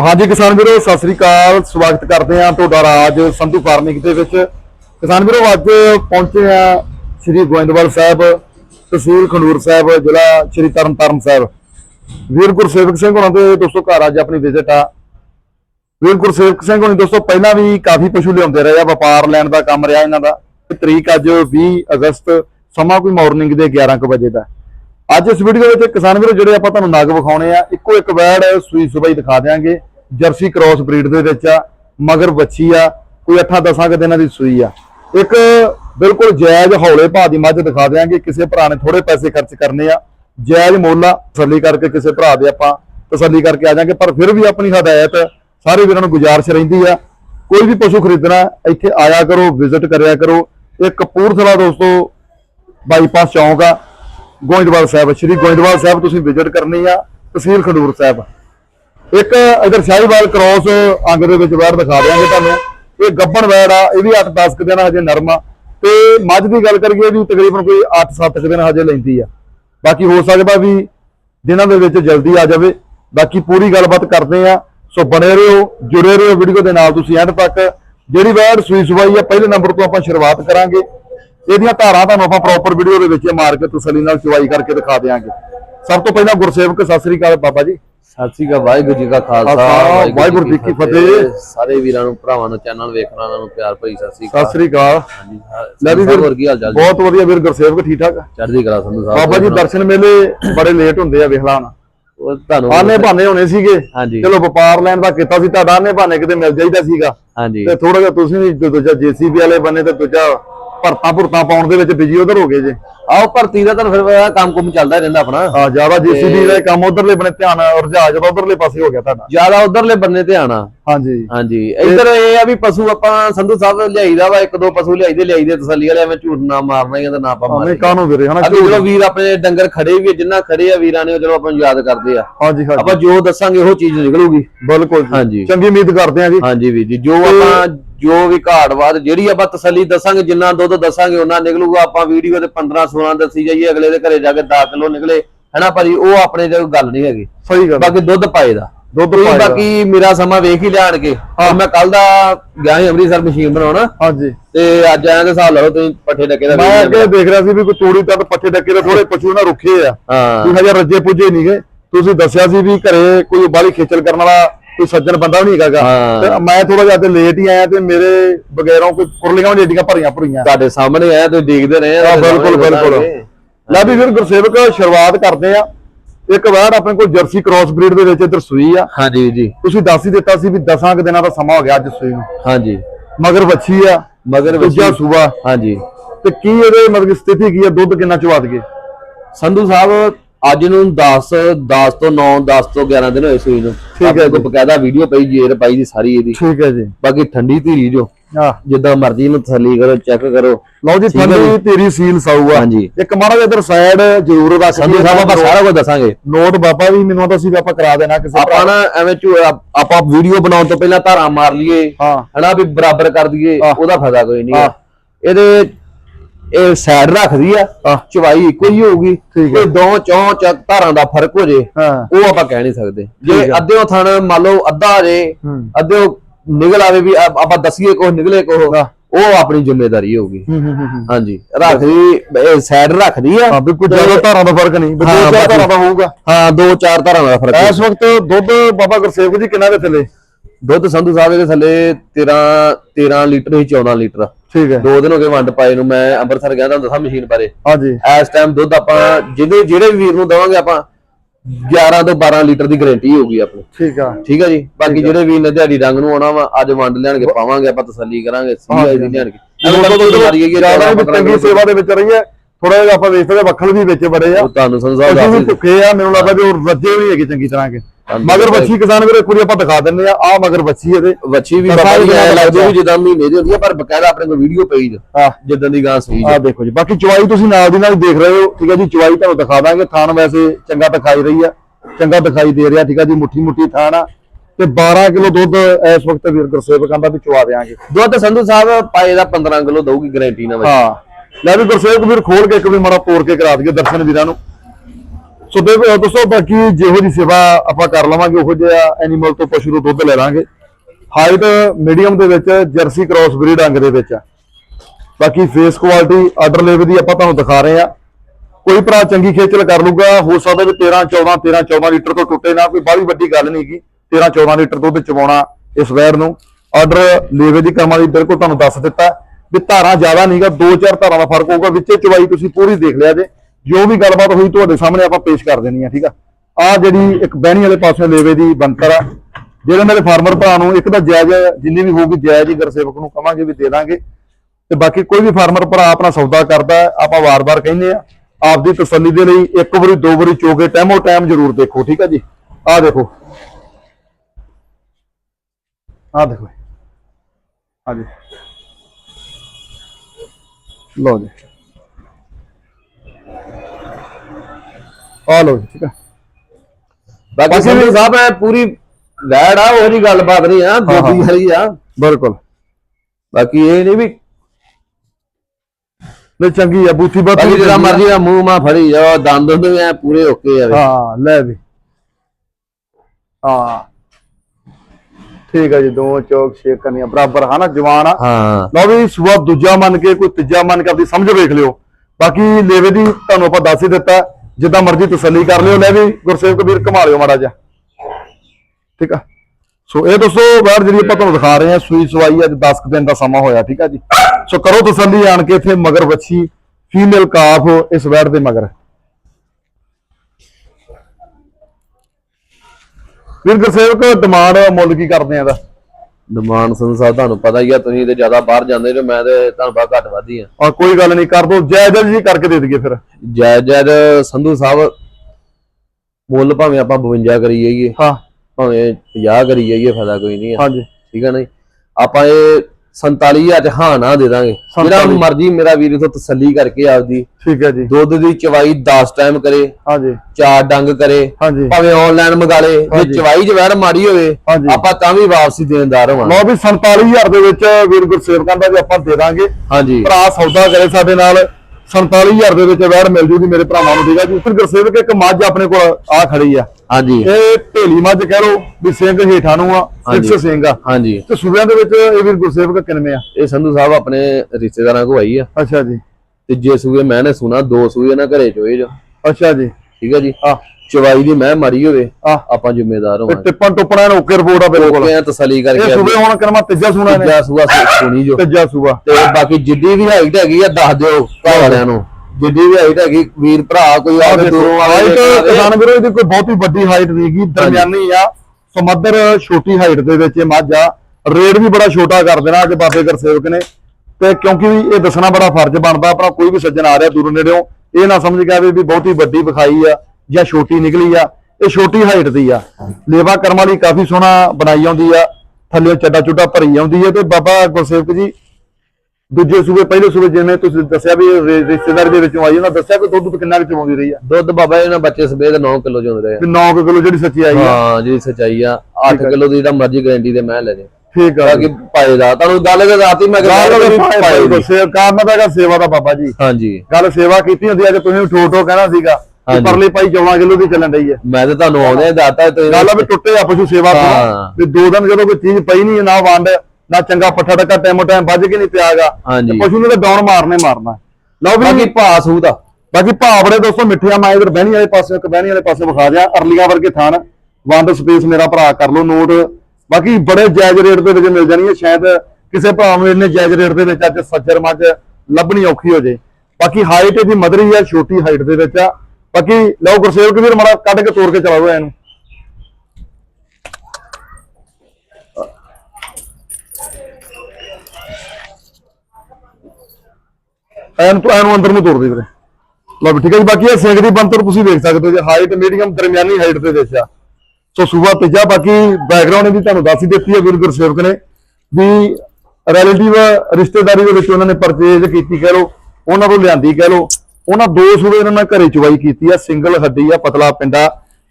ਹਾਂਜੀ ਕਿਸਾਨ ਵੀਰੋ, ਸਤਿ ਸ੍ਰੀ ਅਕਾਲ। ਸਵਾਗਤ ਕਰਦੇ ਹਾਂ ਤੁਹਾਡਾ ਰਾਜ ਸੰਧੂ ਫਾਰਮਿੰਗ ਦੇ ਵਿੱਚ। ਕਿਸਾਨ ਵੀਰੋ, ਅੱਜ ਪਹੁੰਚੇ ਆ ਸ੍ਰੀ ਗੋਇੰਦਵਾਲ ਸਾਹਿਬ, ਤਹਿਸੀਲ ਖੰਡੂਰ ਸਾਹਿਬ, ਜ਼ਿਲ੍ਹਾ ਸ੍ਰੀ ਤਰਨਤਾਰਨ ਸਾਹਿਬ। ਵੀਰ ਗੁਰਸੇਵਕ ਸਿੰਘ ਹੋਰਾਂ ਦੇ ਦੋਸਤੋ, ਘਰ ਅੱਜ ਆਪਣੀ ਵਿਜ਼ਿਟ ਆ। ਵੀਰ ਗੁਰਸੇਵਕ ਸਿੰਘ ਹੋਣੀ, ਦੋਸਤੋ, ਪਹਿਲਾਂ ਵੀ ਕਾਫੀ ਪਸ਼ੂ ਲਿਆਉਂਦੇ ਰਹੇ ਆ, ਵਪਾਰ ਲੈਣ ਦਾ ਕੰਮ ਰਿਹਾ ਇਹਨਾਂ ਦਾ। ਤਰੀਕ ਅੱਜ 20 ਅਗਸਤ, ਸਮਾਂ ਕੋਈ ਮਾਰਨਿੰਗ ਦੇ 11 ਕੁ ਵਜੇ ਦਾ। ਅੱਜ ਇਸ ਵੀਡੀਓ ਵਿੱਚ ਕਿਸਾਨ ਵੀਰੋ, ਜਿਹੜੇ ਆਪਾਂ ਤੁਹਾਨੂੰ ਨਗ ਵਿਖਾਉਣੇ ਆ, ਇੱਕੋ ਇੱਕ ਵੈੜ ਸੂਈ ਸੁਬਾਈ ਦਿਖਾ ਦਿਆਂਗੇ। ਜਰਸੀ ਕ੍ਰਾਸ ਬਰੀਡ ਦੇ ਵਿੱਚ ਆ, ਮਗਰ ਬੱਚੀ ਆ, ਕੋਈ 8-10 ਕੁ ਦਿਨਾਂ ਦੀ ਸੂਈ ਆ। ਇੱਕ ਬਿਲਕੁਲ ਜਾਇਜ਼ ਹੌਲੇ ਭਾਅ ਦੀ ਮੱਝ ਦਿਖਾ ਦਿਆਂਗੇ, ਕਿਸੇ ਭਰਾ ਨੇ ਥੋੜੇ ਪੈਸੇ ਖਰਚ ਕਰਨੇ ਆ। ਜਾਇਜ਼ ਮੁੱਲ ਆ, ਤਸੱਲੀ ਕਰਕੇ ਕਿਸੇ ਭਰਾ ਦੇ ਆਪਾਂ ਤਸੱਲੀ ਕਰਕੇ ਆ ਜਾਾਂਗੇ, ਪਰ ਫਿਰ ਵੀ ਆਪਣੀ ਹਦਾਇਤ ਸਾਰੇ ਵੀਰਾਂ ਨੂੰ ਗੁਜ਼ਾਰਿਸ਼ ਰਹਿੰਦੀ ਆ। ਕੋਈ ਵੀ ਪਸ਼ੂ ਖਰੀਦਣਾ, ਇੱਥੇ ਆਇਆ ਕਰੋ, ਵਿਜ਼ਿਟ ਕਰਿਆ ਕਰੋ। ਇਹ ਕਪੂਰਥਲਾ ਦੋਸਤੋ, ਬਾਈਪਾਸ ਚੌਂਕ ਆ। ਗੋਇੰਦਵਾਲ ਸਾਹਿਬ, ਸ਼੍ਰੀ ਗੋਇੰਦਵਾਲ ਸਾਹਿਬ, ਤੁਸੀਂ ਵਿਜ਼ਿਟ ਕਰਨੀ ਆ, ਤਹਿਸੀਲ ਖਡੂਰ ਸਾਹਿਬ। ਇੱਕ ਇਧਰ ਸ਼ਾਹੀਵਾਲ ਕ੍ਰਾਸ ਅੰਗ ਦੇ ਵਿੱਚ ਵੈੜ ਦਿਖਾ ਦਿਆਂਗੇ ਤੁਹਾਨੂੰ। ਇਹ ਗੱਬਣ ਵੈੜ ਆ, ਇਹ ਵੀ 8-10 ਕੁ ਦਿਨ ਹਜੇ ਨਰਮ ਆ। ਤੇ ਮੱਝ ਦੀ ਗੱਲ ਕਰੀਏ ਵੀ ਤਕਰੀਬਨ ਕੋਈ 8-7 ਕੁ ਦਿਨ ਹਜੇ ਲੈਂਦੀ ਆ। ਬਾਕੀ ਹੋ ਸਕਦਾ ਵੀ ਦਿਨਾਂ ਦੇ ਵਿੱਚ ਜਲਦੀ ਆ ਜਾਵੇ। ਬਾਕੀ ਪੂਰੀ ਗੱਲਬਾਤ ਕਰਦੇ ਆ। ਸੋ ਬਣੇ ਰਹੋ, ਜੁੜੇ ਰਹੋ ਵੀਡੀਓ ਦੇ ਨਾਲ ਤੁਸੀਂ ਐਂਡ ਤੱਕ। ਜਿਹੜੀ ਵੈੜ ਸੂਈ ਸੁਵਾਈ ਆ, ਪਹਿਲੇ ਨੰਬਰ ਤੋਂ ਆਪਾਂ ਸ਼ੁਰੂਆਤ ਕਰਾਂਗੇ। ਇਹਦੀਆਂ ਧਾਰਾਂ ਤੁਹਾਨੂੰ ਆਪਾਂ ਪ੍ਰੋਪਰ ਵੀਡੀਓ ਦੇ ਵਿੱਚ ਮਾਰ ਕੇ ਤਸੱਲੀ ਨਾਲ ਚੁਆਈ ਕਰਕੇ ਦਿਖਾ ਦੇਵਾਂਗੇ ਸਭ ਤੋਂ ਪਹਿਲਾਂ ਗੁਰਸੇਵਕ ਸਤਿ ਸ੍ਰੀ ਅਕਾਲ ਬਾਬਾ ਜੀ। ਸਤਿ ਸ਼੍ਰੀ ਅਕਾਲ ਵਾਹਿਗੁਰੂ ਜੀ ਕਾ ਖਾਲਸਾ ਵਾਹਿਗੁਰੂ ਜੀ ਕੀ ਫਤਿਹ। ਸਾਰੇ ਵੀਰਾਂ ਨੂੰ ਭਰਾਵਾਂ ਨੂੰ ਚੈਨਲ ਵੇਖਣ ਵਾਲਿਆਂ ਨੂੰ ਪਿਆਰ ਭਰੀ ਸਤਿ ਸ਼੍ਰੀ ਅਕਾਲ। ਸਤਿ ਸ੍ਰੀ ਅਕਾਲ। ਹਾਂਜੀ ਲੈ ਵੀ ਹੋਰ ਕੀ ਹਾਲ ਚਾਲ? ਬਹੁਤ ਵਧੀਆ ਵੀਰ ਗੁਰਸੇਵਕ ਠੀਕ ਠਾਕ ਚੜ੍ਹਦੀ ਕਲਾ ਸੰਧੂ ਸਾਹਿਬ ਬਾਬਾ ਜੀ ਦਰਸ਼ਨ ਮੇਲੇ ਬੜੇ ਲੇਟ ਹੁੰਦੇ ਆ ਵੇਖ ਲਾ ਹੁਣ ਉਹ ਤੁਹਾਨੂੰ ਆਨੇ ਬਹਾਨੇ ਹੋਣੇ ਸੀਗੇ। ਹਾਂਜੀ। ਚਲੋ ਵਪਾਰ ਲੈਣ ਦਾ ਕੀਤਾ ਸੀ ਤੁਹਾਡਾ ਆਨੇ ਬਹਾਨੇ ਕਿਤੇ ਮਿਲ ਜਾਈਦਾ ਸੀਗਾ। ਹਾਂਜੀ। ਤੇ ਥੋੜਾ ਜਿਹਾ ਤੁਸੀਂ ਵੀ ਦੂਜਾ ਜੀਸੀਬੀ ਵਾਲੇ ਬੰਨੇ ਤੇ ਦੂਜਾ ਭਰਤਾਂ ਭੁਰਤਾਂ ਪਾਉਣ ਦੇ ਵਿੱਚ ਬਿਜ਼ੀ ਉਧਰ ਹੋ ਗਏ ਜੇ। ਆਓ ਭਰਤੀ ਦਾ ਤਾਂ ਫਿਰ ਕੰਮ ਕੁਮ ਚੱਲਦਾ ਹੀ ਰਹਿੰਦਾ ਆਪਣਾ। ਆ ਜ਼ਿਆਦਾ ਜੀਸੀਬੀ ਦਾ ਕੰਮ ਉਧਰਲੇ ਬਣੇ ਧਿਆਨ ਰੁਝਾ ਜਦੋਂ ਉਧਰਲੇ ਪਾਸੇ ਹੋ ਗਿਆ ਤੁਹਾਡਾ। ਜ਼ਿਆਦਾ ਉਧਰਲੇ ਬੰਨੇ ਤੇ ਆਣਾ ਹਾਂਜੀ। ਹਾਂਜੀ। ਇੱਧਰ ਇਹ ਆ ਵੀ ਪਸ਼ੂ ਆਪਾਂ ਸੰਧੂ ਸਾਹਿਬ ਲਿਆਈਦਾ ਵਾ ਇੱਕ ਦੋ ਪਸ਼ੂ ਲਿਆਈਦੇ ਲਿਆਈਦੇ ਤਸੱਲੀ ਵਾਲੇ ਐਵੇਂ ਝੂਠ ਨਾ ਮਾਰਨਾ ਹੀ ਆ ਤੇ ਨਾ ਆਪਾਂ ਕਾਹਨੂੰ ਵੀਰੇ ਹਨਾ ਚਲੋ ਵੀਰ ਆਪਣੇ ਡੰਗਰ ਖੜੇ ਵੀ ਆ, ਜਿੰਨਾ ਖੜੇ ਆ ਵੀਰਾਂ ਨੇ ਉਹ ਚਲੋ ਆਪਾਂ ਨੂੰ ਯਾਦ ਕਰਦੇ ਆ। ਹਾਂਜੀ ਹਾਂਜੀ। ਆਪਾਂ ਜੋ ਦੱਸਾਂਗੇ ਉਹ ਚੀਜ਼ ਨਿਕਲੂਗੀ। ਬਿਲਕੁਲ। ਹਾਂਜੀ। ਚੰਗੀ ਉਮੀਦ ਕਰਦੇ ਆ ਜੀ। ਹਾਂਜੀ ਵੀਰ ਜੀ ਜੋ ਆਪਾਂ ਜੋ ਵੀ ਘਾਟਵਾਦ ਜਿਹੜੀ ਆਪਾਂ ਤਸੱਲੀ ਦੱਸਾਂਗੇ ਜਿੰਨਾ ਦੁੱਧ ਦੱਸਾਂਗੇ ਉਹਨਾਂ ਨਿਕਲੂਗਾ। ਆਪਾਂ ਵੀਡੀਓ ਤੇ 15 16 ਦੱਸੀ ਜਾਈਏ ਅਗਲੇ ਦੇ ਘਰੇ ਜਾ ਕੇ 10 ਕਿਲੋ ਨਿਕਲੇ। ਹੈਨਾ ਭਾਜੀ ਉਹ ਆਪਣੇ ਤੇ ਗੱਲ ਨਹੀਂ ਹੈਗੀ। ਸਹੀ ਗੱਲ। ਬਾਕੀ ਦੁੱਧ ਪਾਏ ਦਾ। ਦੁੱਧ ਪਾਏ। ਬਾਕੀ ਮੇਰਾ ਸਮਾਂ ਵੇਖ ਹੀ ਲਿਆਣ ਕੇ। ਮੈਂ ਕੱਲ ਦਾ ਗਿਆ ਸੀ ਅੰਮ੍ਰਿਤਸਰ ਮਸ਼ੀਨ ਬਣਾਉਣਾ। ਹਾਂਜੀ। ਤੇ ਅੱਜ ਆਇਆ ਦੇ ਹਿਸਾਬ ਲਓ ਤੁਸੀਂ ਪੱਠੇ ਡੱਕੇ ਦਾ ਮੈਂ ਅੱਗੇ। ਦੇਖ ਰਿਹਾ ਸੀ ਵੀ ਕੋਈ ਤੂੜੀ ਤੱਕ ਪੱਠੇ ਡੱਕੇ ਦੇ ਥੋੜੇ ਪਸ਼ੂ ਨਾ ਰੁੱਖੇ ਆ। ਹਾਂ। ਵੀ ਹਜੇ ਰੱਜੇ ਪੁੱਜੇ ਨਹੀਂ ਗਏ ਤੁਸੀਂ ਦੱਸਿਆ ਸੀ ਵੀ ਘਰੇ ਕੋਈ ਬਾਲੀ ਖੇਚਲ ਕਰਨ ਵਾਲਾ ਕੋਈ ਸੱਜਣ ਬੰਦਾ ਵੀ ਨਹੀਂ ਹੈਗਾ। ਤੇ ਮੈਂ ਥੋੜਾ ਜਿਹਾ ਤੇ ਲੇਟ ਹੀ ਆਇਆ ਤੇ ਮੇਰੇ ਬਗੈਰੋਂ ਕੋਈ ਕੁਰਲੀਆਂ ਵੀ ਏਡੀਆਂ ਭਰੀਆਂ ਭਰੀਆਂ। ਤੁਹਾਡੇ ਸਾਹਮਣੇ ਆਇਆ ਤੁਸੀਂ ਦੇਖਦੇ ਰਹੇ ਹਾਂ, ਤੁਹਾਡੇ ਬਿਲਕੁਲ, ਸਾਹਮਣੇ ਬਿਲਕੁਲ। ਲੈ ਵੀ ਫਿਰ ਗੁਰਸੇਵਕ ਸ਼ੁਰੂਆਤ ਕਰਦੇ ਆ। ਇੱਕ ਵਾਰ ਆਪਣੇ ਕੋਲ ਜਰਸੀ ਕ੍ਰਾਸ ਬਰੀਡ ਦੇ ਵਿੱਚ ਇੱਧਰ ਸੂਈ ਆ। ਹਾਂਜੀ ਵੀਰ ਜੀ। ਤੁਸੀਂ ਦੱਸ ਹੀ ਦਿੱਤਾ ਸੀ ਵੀ 10 ਕੁ ਦਿਨਾਂ ਦਾ ਸਮਾਂ ਹੋ ਗਿਆ ਅੱਜ ਸੂਈ ਨੂੰ। ਹਾਂਜੀ। ਮਗਰ ਵੱਛੀ ਆ ਮਗਰ ਦੂਜਾ ਵਿੱਚ ਸੂਆ। ਹਾਂਜੀ। ਤੇ ਕੀ ਇਹਦੇ ਮਤਲਬ ਸਥਿਤੀ ਕੀ ਆ? ਦੁੱਧ ਕਿੰਨਾ ਚਵਾ ਦਗੇ ਸੰਧੂ ਸਾਹਿਬ ਅੱਜ ਨੂੰ 10 10 ਤੋਂ 9 10 ਤੋਂ 11 ਦਿਨ ਹੋਏ ਸੂਈ ਨੂੰ। ਠੀਕ ਹੈ ਜੀ। ਬਕਾਇਦਾ ਵੀਡੀਓ ਪਈ ਜੇਰ ਪਾਈ ਦੀ ਸਾਰੀ ਇਹਦੀ। ਠੀਕ ਹੈ ਜੀ। ਬਾਕੀ ਠੰਡੀ ਧੀਰੀ ਜੋ ਆ ਜਿੱਦਾਂ ਮਰਜ਼ੀ ਨੂੰ ਤਸੱਲੀ ਕਰੋ ਚੈੱਕ ਕਰੋ। ਲਓ ਜੀ ਠੰਡੀ ਤੇਰੀ ਸੀਲ ਸਾਊ ਆ ਹਾਂਜੀ। ਇੱਕ ਮਾੜਾ ਜਿਹਾ ਇੱਧਰ ਸਾਈਡ ਜ਼ਰੂਰ ਰੱਖ ਸੰਧੂ ਸਾਹਿਬ ਆਪਾਂ ਸਾਰਾ ਕੁਝ ਦੱਸਾਂਗੇ। ਨੋਟ ਬਾਬਾ ਵੀ ਮੈਨੂੰ ਤਾਂ ਸੀ ਆਪਾਂ ਕਰਾ ਦੇਣਾ ਕਿਸੇ ਆਪਾਂ ਨਾ ਐਵੇਂ ਆਪ- ਵੀਡੀਓ ਬਣਾਉਣ ਤੋਂ ਪਹਿਲਾਂ ਧਾਰਾ ਮਾਰ ਲਈਏ ਹਾਂ। ਹਨਾ ਵੀ ਬਰਾਬਰ ਕਰ ਦਈਏ। ਉਹਦਾ ਫਾਇਦਾ ਕੋਈ ਨਹੀਂ। ਇਹਦੇ ਇਹ ਸਾਈਡ ਰੱਖਦੀ ਆ। ਚਵਾਈ ਇੱਕੋ ਹੀ ਹੋਊਗੀ। ਕੋਈ ਦੋ ਚੌਂ ਚ ਧਾਰਾਂ ਦਾ ਫ਼ਰਕ ਹੋ ਜੇ ਉਹ ਆਪਾਂ ਕਹਿ ਨਹੀਂ ਸਕਦੇ। ਜੇ। ਅੱਧਿਓ ਥਣ ਮੰਨ ਲਓ ਅੱਧਾ ਜੇ ਅੱਧਿਓ ਨਿਕਲ ਆਵੇ ਵੀ ਆਪ- ਦਸੀਏ ਕੋ ਨਿਕਲੇ ਕੋ। ਉਹ ਆਪਣੀ ਜ਼ਿੰਮੇਵਾਰੀ ਹੋਊਗੀ। ਹਾਂਜੀ। ਰੱਖਦੀ ਇਹ ਸਾਈਡ ਰੱਖਦੀ ਆ। ਹਾਂ ਕੋਈ ਜ਼ਿਆਦਾ ਧਾਰਾਂ ਦਾ ਫ਼ਰਕ ਨਹੀਂ ਦੋ ਚਾਰ ਧਾਰਾਂ ਦਾ ਹੋਊਗਾ। ਹਾਂ ਦੋ ਚਾਰ ਧਾਰਾਂ ਦਾ ਫ਼ਰਕ ਇਸ ਵਕਤ ਦੁੱਧ ਬਾਬਾ ਗੁਰਸੇਵਕ ਜੀ ਕਿੰਨਾ ਦੇ ਥੱਲੇ? ਦੁੱਧ ਸੰਧੂ ਸਾਹਿਬ ਦੇ ਥੱਲੇ 13 13 ਲੀਟਰ ਹੀ 14 ਲੀਟਰ ਠੀਕ ਹੈ। ਦੋ ਦਿਨ ਹੋ ਗਏ ਵੰਡ ਪਾਏ ਨੂੰ ਮੈਂ ਅੰਮ੍ਰਿਤਸਰ ਗਿਆ ਤੁਹਾਨੂੰ ਦੱਸਾਂ ਮਸ਼ੀਨ ਬਾਰੇ। ਹਾਂਜੀ। ਇਸ ਟਾਈਮ ਦੁੱਧ ਆਪਾਂ ਜਿਹਦੇ ਜਿਹੜੇ ਵੀਰ ਨੂੰ ਦਵਾਂਗੇ ਆਪਾਂ 11 ਤੋਂ 12 ਲੀਟਰ ਦੀ ਗਾਰੰਟੀ ਹੋਊਗੀ ਆਪਣੀ। ਠੀਕ ਆ। ਠੀਕ ਹੈ ਜੀ? ਬਾਕੀ ਜਿਹੜੇ ਵੀਰ ਨੇ ਦਿਹਾੜੀ ਰੰਗ ਨੂੰ ਆਉਣਾ ਵਾ ਅੱਜ ਵੰਡ ਲੈਣਗੇ ਪਾਵਾਂਗੇ ਆਪਾਂ ਤਸੱਲੀ ਕਰਾਂਗੇ ਸੀਆ ਦੀ ਲੈਣਗੇ ਗਈ ਜ਼ਿਆਦਾ ਵੀ ਚੰਗੀ ਸੇਵਾ ਦੇ ਵਿੱਚ ਰਹੀ ਹੈ ਥੋੜਾ ਜਿਹਾ ਆਪਾਂ ਵੇਖਦੇ ਵੱਖਲ ਵੀ ਵਿੱਚ ਬੜੇ ਆ। ਤੁਹਾਨੂੰ ਸੰਸਾਰ ਦੱਸ ਭੁੱਖੇ ਆ ਮੈਨੂੰ ਲੱਗਦਾ ਵੀ ਉਹ ਰੱਜੇ ਵੀ ਹੈਗੇ ਚੰਗੀ ਤਰ੍ਹਾਂ ਕੇ। ਮਗਰ ਬੱਚੀ ਕਿਸਾਨ ਵੀਰੇ ਕੁੜੀ ਆਪਾਂ ਦਿਖਾ ਦਿੰਦੇ ਆ ਆ ਮਗਰ ਬੱਚੀ ਇਹਦੇ। ਵੱਛੀ ਵੀ ਬਾਬਾ ਜੀ ਦਿਨਾਂ ਐ ਲੱਗਦੀ ਬੱਚਾ। ਵੀ ਜਿੱਦਾਂ ਮਹੀਨੇ ਦੀ ਹੁੰਦੀ ਆ ਪਰ ਬਕਾਇਦਾ ਆਪਣੇ ਕੋਲ ਵੀਡੀਓ ਪਈ ਆ ਜਿੱਦਾਂ ਦੀ ਗਾਂ ਸਹੀ ਆ। ਦੇਖੋ ਜੀ ਬਾਕੀ ਚਵਾਈ ਤੁਸੀਂ ਨਾਲ ਦੀ ਨਾਲ ਹੀ ਦੇਖ ਰਹੇ ਹੋ ਠੀਕ ਹੈ ਜੀ ਚਵਾਈ ਤੁਹਾਨੂੰ ਦਿਖਾ ਦਾਂਗੇ ਥਾਨ ਵੈਸੇ ਚੰਗਾ ਦਿਖਾਈ ਰਹੀ ਆ ਚੰਗਾ ਦਿਖਾਈ ਦੇ ਰਿਹਾ ਠੀਕ ਹੈ ਜੀ ਮੁੱਠੀ ਮੁੱਠੀ ਥਾਨ ਆ। ਤੇ 12 ਕਿਲੋ ਦੁੱਧ ਇਸ ਵਕਤ ਵੀਰ ਗੁਰਸੇਵਕਾਂ ਦਾ ਵੀ ਚਵਾ ਦੇਾਂਗੇ ਦੁੱਧ ਸੰਧੂ ਸਾਹਿਬ ਪਾਏ ਦਾ 15 ਕਿਲੋ ਦਊਗੀ ਗਾਰੰਟੀ ਨਾਲ। ਹਾਂ। ਲੈ ਵੀ ਗੁਰਸੇਵਕ ਵੀਰ ਖੋਲ ਕੇ ਇੱਕ ਵੀ ਮਾੜਾ ਤੋੜ ਕੇ ਕਰਾ ਦਈਏ ਦਰਸ਼ਨ ਵੀਰਾਂ ਨੂੰ। ਸੋ ਦੇ- ਦੋਸਤੋ ਬਾਕੀ ਜਿਹੋ ਜੀ ਸੇਵਾ ਆਪਾਂ ਕਰ ਲਵਾਂਗੇ, ਉਹੋ ਜਿਹਾ ਐਨੀਮਲ ਤੋਂ ਪਸ਼ੂ ਤੋਂ ਦੁੱਧ ਲੈ ਲਾਂਗੇ। ਹਾਈਟ ਮੀਡੀਅਮ ਦੇ ਵਿੱਚ ਜਰਸੀ ਕ੍ਰਾਸ ਬਰੀਡ ਅੰਗ ਦੇ ਵਿੱਚ ਆ। ਬਾਕੀ ਫੇਸ ਕੁਆਲਿਟੀ ਆਰਡਰ ਲੈਵਲ ਦੀ ਆਪਾਂ ਤੁਹਾਨੂੰ ਦਿਖਾ ਰਹੇ ਆ। ਕੋਈ ਭਰਾ ਚੰਗੀ ਖੇਚਲ ਕਰ ਲੂਗਾ ਹੋ ਸਕਦਾ ਵੀ 13 14 13 14 ਲੀਟਰ ਤੋਂ ਟੁੱਟੇ ਨਾ, ਕੋਈ ਬਾਹਲੀ ਵੱਡੀ ਗੱਲ ਨਹੀਂ ਗੀ 13 14 ਲੀਟਰ ਦੁੱਧ ਚਵਾਉਣਾ ਇਸ ਵੈਰ ਨੂੰ। ਆਰਡਰ ਲੈਵੇ ਦੀ ਕਰਮਾਂ ਦੀ ਬਿਲਕੁਲ ਤੁਹਾਨੂੰ ਦੱਸ ਦਿੱਤਾ। ਵੀ ਧਾਰਾ ਜ਼ਿਆਦਾ ਨਹੀਂਗਾ, ਦੋ ਚਾਰ ਧਾਰਾ ਦਾ ਫ਼ਰਕ ਹੋਊਗਾ, ਵਿੱਚੇ ਚਵਾਈ ਤੁਸੀਂ ਪੂਰੀ ਦੇਖ ਲਿਆ ਜੇ। ਜੋ ਵੀ ਗੱਲਬਾਤ ਹੋਈ ਤੁਹਾਡੇ ਸਾਹਮਣੇ ਆਪਾਂ ਪੇਸ਼ ਕਰ ਦੇਣੀ ਆ, ਠੀਕ ਆ? ਆ ਜਿਹੜੀ ਇੱਕ ਬਹਿਣੀ ਵਾਲੇ ਪਾਸੇ ਲੇਵੇ ਦੀ ਬੰਤਰ ਆ, ਜਿਹੜੇ ਮੇਰੇ ਫਾਰਮਰ ਭਰਾ ਨੂੰ ਇੱਕ ਤਾਂ ਜਾਇਜ਼ ਜਿੰਨੀ ਵੀ ਹੋਊਗੀ ਜਾਇਜ਼ ਹੀ ਗੁਰਸੇਵਕ ਨੂੰ ਕਵਾਂਗੇ ਵੀ ਦੇ ਦਾਂਗੇ। ਤੇ ਬਾਕੀ ਕੋਈ ਵੀ ਫਾਰਮਰ ਭਰਾ ਆਪਣਾ ਸੌਦਾ ਕਰਦਾ, ਆਪਾਂ ਵਾਰ-ਵਾਰ ਕਹਿੰਦੇ ਆ, ਆਪਦੀ ਤਸੱਲੀ ਦੇ ਲਈ ਇੱਕ ਵਾਰੀ, ਦੋ ਵਾਰੀ ਚੋਗੇ ਟਾਈਮੋ ਟਾਈਮ ਜ਼ਰੂਰ ਦੇਖੋ, ਠੀਕ ਆ ਜੀ? ਆਹ ਦੇਖੋ। ਆਹ ਦੇਖੋ। ਆ ਜੀ। ਲਓ ਜੀ। ਆ ਲਓ ਜੀ। ਠੀਕ ਹੈ ਬਾਕੀ ਬਾਕੀ ਸੰਧੂ ਸਾਹਿਬ ਐ ਪੂਰੀ ਵੈੜ ਆ ਉਹ ਜੀ ਗੱਲਬਾਤ ਨਹੀਂ ਆ ਹਾਂ। ਵਾਲੀ ਆ। ਬਿਲਕੁਲ। ਬਾਕੀ ਇਹ ਨਹੀਂ ਵੀ ਨਹੀਂ ਚੰਗੀ ਆ ਬੂਥੀ ਬਾਤ ਬਾਕੀ ਜਿਹੜਾ ਮਰਜ਼ੀ ਦਾ ਮੂੰਹ ਮਾ ਫੜੀ ਜਾਓ ਦੰਦ ਦੁੰਦ ਵੀ ਐ ਪੂਰੇ ਓਕੇ ਆ ਵੇ। ਹਾਂ ਲੈ ਵੀ। ਹਾਂ। ਠੀਕ ਹੈ ਜੀ ਦੋ ਚੌਕ ਛੇ ਕਰਨੀਆਂ ਬਰਾਬਰ ਹਾਂ ਨਾ ਜਵਾਨ ਆ। ਹਾਂ। ਲਓ ਵੀ ਸੁਬਾ ਦੂਜਾ ਮੰਨ ਕੇ ਕੋਈ ਤੀਜਾ ਮੰਨ ਕੇ ਆਪਣੀ ਸਮਝ ਵੇਖ ਲਿਓ। ਬਾਕੀ ਲੇਵੇ ਦੀ ਤੁਹਾਨੂੰ ਆਪਾਂ ਦੱਸ ਹੀ ਦਿੱਤਾ ਜਿੱਦਾਂ ਮਰਜ਼ੀ ਤਸੱਲੀ ਕਰ ਲਿਓ ਲੈ ਵੀ ਗੁਰਸੇਵਕ ਵੀਰ ਘਮਾ ਲਿਓ ਮਾੜਾ ਜਿਹਾ। ਠੀਕ ਆ? ਸੋ ਇਹ ਦੋਸਤੋ ਬਾਹਰ ਜਿਹੜੀ ਆਪਾਂ ਤੁਹਾਨੂੰ ਦਿਖਾ ਰਹੇ ਹਾਂ, ਸੂਈ ਸਵਾਈ ਅੱਜ 10 ਕੁ ਦਿਨ ਦਾ ਸਮਾਂ ਹੋਇਆ, ਠੀਕ ਆ ਜੀ? ਸੋ ਕਰੋ ਤਸੱਲੀ ਆਣ ਕੇ ਇੱਥੇ ਮਗਰ ਵੱਛੀ ਫੀਮੇਲ ਕਾਫ ਇਸ ਵੈੜ ਦੇ ਮਗਰ। ਵੀਰ ਗੁਰਸੇਵਕ ਡਿਮਾਂਡ ਮੁੱਲ ਕੀ ਕਰਦੇ ਆ ਇਹਦਾ? ਸੰਧੂ ਸਾਹਿਬ ਤੁਹਾਨੂੰ ਪਤਾ ਹੀ ਆ ਤੁਸੀਂ ਤੇ ਜ਼ਿਆਦਾ ਬਾਹਰ ਜਾਂਦੇ ਜੋ ਮੈਂ ਤੇ ਤੁਹਾਨੂੰ ਬਾ ਘੱਟ ਵਾਦੀ ਆ। ਔਰ ਕੋਈ ਗੱਲ ਨਹੀਂ ਕਰ ਦੋ ਜਾਇਜ਼ ਜੀ ਕਰਕੇ ਦੇ ਦਈਏ ਫਿਰ। ਜੈ ਜੈ ਸੰਧੂ ਸਾਹਿਬ ਮੁੱਲ ਭਾਵੇਂ ਆਪਾਂ 52 ਕਰੀ ਜਾਈਏ ਹਾਂ। ਭਾਵੇਂ 50 ਕਰੀ ਜਾਈਏ ਫਾਇਦਾ ਕੋਈ ਨਹੀਂ ਆ। ਹਾਂਜੀ। ਠੀਕ ਹੈ ਨਾ ਜੀ? ਆਪਾਂ ਇਹ 47000 ਚ ਹਾਂ ਨਾ ਦੇ ਦਾਂਗੇ। ਜਿਹੜਾ 47 ਮਰਜ਼ੀ ਮੇਰਾ ਵੀਰ ਇਥੋਂ ਤਸੱਲੀ ਕਰਕੇ ਆਪਦੀ ਠੀਕ ਹੈ ਜੀ। ਦੁੱਧ ਦੀ ਚਵਾਈ 10 ਟਾਈਮ ਕਰੇ ਹਾਂਜੀ। ਚਾਰ ਡੰਗ ਕਰੇ ਹਾਂਜੀ। ਭਾਵੇਂ ਆਨਲਾਈਨ ਮੰਗਾ ਲੇ ਜੇ। ਚਵਾਈ ਚ ਵੈੜ ਮਾੜੀ ਹੋਵੇ। ਆਪਾਂ ਤਾਂ ਵੀ ਵਾਪਸੀ ਦੇਣਦਾਰ ਹੋਵਾਂਗੇ। ਲਓ ਵੀ 47000 ਦੇ ਵਿੱਚ ਵੀਰ ਗੁਰਸੇਵਕਾਂ ਦਾ ਵੀ ਆਪਾਂ ਦੇ ਦਾਂਗੇ। ਹਾਂਜੀ। ਭਰਾ ਸੌਦਾ ਕਰੇ ਸਾਡੇ ਨਾਲ। 47000 ਦੇ ਵਿੱਚ ਵੈੜ ਮਿਲ ਜੂਗੀ ਮੇਰੇ ਭਰਾਵਾਂ ਨੂੰ ਠੀਕ ਹੈ ਜੀ? ਫਿਰ ਗੁਰਸੇਵਕ ਇੱਕ ਮੱਝ ਆਪਣੇ ਕੋਲ ਆ ਖੜੀ ਆ। ਹਾਂਜੀ। ਇਹ ਢੇਲੀ ਮੱਝ ਕਹਿ ਲਓ ਵੀ ਸਿੰਘ ਹੇਠਾਂ ਨੂੰ ਆ। ਸਿਕਸ ਸਿੰਘ ਆ। ਹਾਂਜੀ। ਤੇ ਸੂਬਿਆਂ ਦੇ ਵਿੱਚ ਇਹ ਵੀਰ ਗੁਰਸੇਵਕ ਕਿੰਨੇ ਆ? ਇਹ ਸੰਧੂ ਸਾਹਿਬ ਆਪਣੇ ਰਿਸ਼ਤੇਦਾਰਾਂ ਕੋ ਆਈ ਆ। ਅੱਛਾ ਜੀ। ਤੇ ਜੇ ਸੂਏ ਮੈਂ ਨੇ ਸੁਣਾ ਦੋ ਸੂਏ ਨਾ ਘਰੇ ਚੋਏ ਜੋ। ਅੱਛਾ ਜੀ। ਠੀਕ ਹੈ ਜੀ? ਆ ਚਵਾਈ ਦੀ ਮੈਂ ਮਾਰੀ ਹੋਵੇ ਆ ਆਪਾਂ ਜ਼ਿੰਮੇਦਾਰ ਹੋਵਾਂਗੇ। ਟਿੱਪਾਂ ਟੁੱਪਣਾ ਨੂੰ ਓਕੇ ਰਿਪੋਰਟ ਆ ਬਿਲਕੁਲ ਕਿਹਾ ਤਸੱਲੀ ਕਰਕੇ ਇਹ ਸੂਬੇ ਹੁਣ ਕਰਮਾ ਤੀਜਾ ਸੁਣਾ ਨੇ। ਤੀਜਾ ਸੂਆ ਸੁਣੀ ਜੋ। ਤੀਜਾ ਸੂਬਾ। ਤੇ ਬਾਕੀ ਜਿੱਡੀ ਵੀ ਹਾਈਟ ਹੈਗੀ ਆ ਦੱਸ ਦਿਓ ਘਰ ਵਾਲਿਆਂ ਨੂੰ। ਜਿੱਡੀ ਵੀ ਹਾਈਟ ਹੈਗੀ ਵੀਰ ਭਰਾ ਕੋਈ ਆਵੇ ਦੂਰੋਂ ਆਵੇ। ਕਿਸਾਨ ਵੀਰੋ ਇਹਦੀ ਕੋਈ ਬਹੁਤੀ ਵੱਡੀ ਹਾਈਟ ਨਹੀਂਗੀ ਦਰਮਿਆਨੀ ਆ। ਸਮੱਦਰ ਛੋਟੀ ਹਾਈਟ ਦੇ ਵਿੱਚ ਇਹ ਮੱਝ ਆ। ਰੇਟ ਵੀ ਬੜਾ ਛੋਟਾ ਕਰ ਦੇਣਾ ਅੱਜ ਬਾਬੇ ਗੁਰਸੇਵਕ ਨੇ। ਤੇ ਕਿਉਂਕਿ ਇਹ ਦੱਸਣਾ ਬੜਾ ਫਰਜ਼ ਬਣਦਾ ਆਪਣਾ ਕੋਈ ਵੀ ਸੱਜਣ ਆ ਰਿਹਾ ਦੂਰੋਂ ਨੇੜਿਓਂ। ਇਹ ਨਾ ਸਮਝ ਕੇ ਆਵੇ ਵੀ ਬਹੁਤੀ ਵੱਡੀ ਵਿਖਾਈ ਆ। ਜਾਂ ਛੋਟੀ ਨਿਕਲੀ ਆ ਇਹ ਛੋਟੀ ਹਾਈਟ ਦੀ ਆ। ਲੇਵਾ ਕਰਮਾਂ ਲਈ ਕਾਫੀ ਸੋਹਣਾ ਬਣਾਈ ਆਉਂਦੀ ਆ ਥੱਲੇ ਚੱਡਾ ਚੁੱਡਾ ਭਰੀ ਆਉਂਦੀ ਹੈ ਤੇ ਬਾਬਾ ਗੁਰਸੇਵਕ ਜੀ ਦੂਜੇ ਸੂਬੇ ਪਹਿਲੇ ਸੂਬੇ ਜਿਵੇਂ ਤੁਸੀਂ ਦੱਸਿਆ ਵੀ ਰਿਸ਼ਤੇਦਾਰੀ ਦੇ ਵਿੱਚੋਂ ਆਈ ਉਹਨਾਂ ਦੱਸਿਆ ਕਿ ਦੁੱਧ ਕਿੰਨਾ ਕੁ ਚਵਾਉਂਦੀ ਰਹੀ ਆ? ਦੁੱਧ ਬਾਬਾ ਇਹਨਾਂ ਬੱਚੇ ਸਵੇਰ 9 ਕਿਲੋ ਚੋਂਦੇ ਰਹੇ ਆ। ਵੀ 9 ਕਿਲੋ ਜਿਹੜੀ ਸੱਚੀ ਆਈ ਆ। ਹਾਂ ਜੀ ਸੱਚਾਈ ਆ 8 ਕਿਲੋ ਦੀ ਜਿਹੜਾ ਮਰਜ਼ੀ ਗਾਰੰਟੀ ਤੇ ਮੈਂ ਲੈ ਜੇ। ਠੀਕ ਆ ਬਾਕੀ ਪਾਏ ਦਾ ਤੁਹਾਨੂੰ ਗੱਲ ਕੇ ਰਾਤੀ ਮੈਂ ਗੱਲ ਦਾ ਦੀ। ਸੇਵਾ ਕਾਰਨ ਦਾ ਹੈਗਾ ਸੇਵਾ ਦਾ ਬਾਬਾ ਜੀ। ਹਾਂਜੀ। ਗੱਲ ਸੇਵਾ ਕੀਤੀ ਹੁੰਦੀ ਆ ਜੇ ਤੁਸੀਂ ਠੋ ਠੋ ਕਹਿਣਾ ਸੀਗਾ। ਪਰਲੇ ਪਾਈ 14 ਕਿਲੋ ਦੀ ਚੱਲਣ ਰਹੀ ਹੈ। ਮੈਂ ਤੇ ਤੁਹਾਨੂੰ ਆਉਂਦੇ ਦਾਤਾ ਤੇ ਗੱਲ ਆ ਵੀ ਟੁੱਟੇ ਆ ਪਸ਼ੂ ਸੇਵਾ ਤੋਂ। ਹਾਂ। ਵੀ ਦੋ ਦਿਨ ਜਦੋਂ ਕੋਈ ਚੀਜ਼ ਪਈ ਨਹੀਂ ਨਾ ਵੰਡ ਨਾ ਚੰਗਾ ਪੱਠਾ ਟੱਕਾ ਟਾਈਮੋ ਟਾਈਮ ਵੱਜ ਕੇ ਨਹੀਂ ਪਿਆਗਾ। ਪਸ਼ੂ ਨੇ ਤਾਂ ਡਾਉਣ ਮਾਰਨੇ ਮਾਰਨਾ। ਲਓ ਵੀ ਬਾਕੀ ਭਾਸੂ ਦਾ। ਬਾਕੀ ਭਾਵੜੇ ਦੋਸਤੋ ਮਿੱਠੀਆਂ ਮੈਂ ਇਧਰ ਬਹਿਣੀ ਵਾਲੇ ਪਾਸੇ ਇੱਕ ਬਹਿਣੀ ਵਾਲੇ ਪਾਸੇ ਵਿਖਾ ਦਿਆਂ। ਅਰਲੀਆਂ ਵਰਗੇ ਥਾਨ ਵੰਡ ਸਪੇਸ ਮੇਰਾ ਭਰਾ ਕਰ ਲਓ ਨੋਟ ਬਾਕੀ ਬੜੇ ਜਾਇਜ਼ ਰੇਟ ਦੇ ਵਿੱਚ ਮਿਲ ਜਾਣੀ ਹੈ। ਸ਼ਾਇਦ ਕਿਸੇ ਭਰਾ ਨੂੰ ਇੰਨੇ ਜਾਇਜ਼ ਰੇਟ ਦੇ ਵਿੱਚ ਅੱਜ ਸੱਜਰ ਮੱਝ ਲੱਭਣੀ ਔਖੀ ਹੋ ਜੇ। ਬਾਕੀ ਹਾਈਟ ਇਹਦੀ ਮਦਰੀ ਆ ਛੋਟੀ ਹਾਈਟ ਦੇ ਵਿੱਚ ਆ। ਬਾਕੀ ਲਓ ਗੁਰਸੇਵਕ ਵੀਰ, ਮਾੜਾ ਕੱਢ ਕੇ ਤੋੜ ਕੇ ਚਲਾਓ ਇਹਨੂੰ। ਐਨ ਤੋਂ ਐਨ ਅੰਦਰ ਨੂੰ ਤੋੜ ਦੇ ਵੀਰੇ। ਲਓ ਠੀਕ ਹੈ ਜੀ, ਬਾਕੀ ਇਹ ਸਿੰਗ ਦੀ ਬੰਤਰ ਤੁਸੀਂ ਦੇਖ ਸਕਦੇ ਹੋ, ਜੀ ਹਾਈਟ ਮੀਡੀਅਮ ਦਰਮਿਆਨੀ ਹਾਈਟ ਤੇ ਵਿੱਚ ਸੋ ਸੂਬਾ ਤੀਜਾ, ਬਾਕੀ ਬੈਕਗ੍ਰਾਉਂਡ ਵੀ ਤੁਹਾਨੂੰ ਦੱਸ ਹੀ ਦਿੱਤੀ ਹੈ ਵੀਰ ਗੁਰਸੇਵਕ ਨੇ ਵੀ ਰਿਲੇਟਿਵ ਰਿਸ਼ਤੇਦਾਰੀ ਦੇ ਵਿੱਚ ਉਹਨਾਂ ਨੇ ਪਰਚੇਜ ਕੀਤੀ, ਕਹਿ ਲਓ, ਉਹਨਾਂ ਤੋਂ ਲਿਆਂਦੀ, ਕਹਿ ਲਓ। ਉਹਨਾਂ ਦੋ ਸੂਬੇ ਇਹਨਾਂ ਨੇ ਘਰੇ ਚੁਵਾਈ ਕੀਤੀ ਆ ਸਿੰਗਲ ਹੱਡੀ ਆ ਪਤਲਾ ਪਿੰਡਾ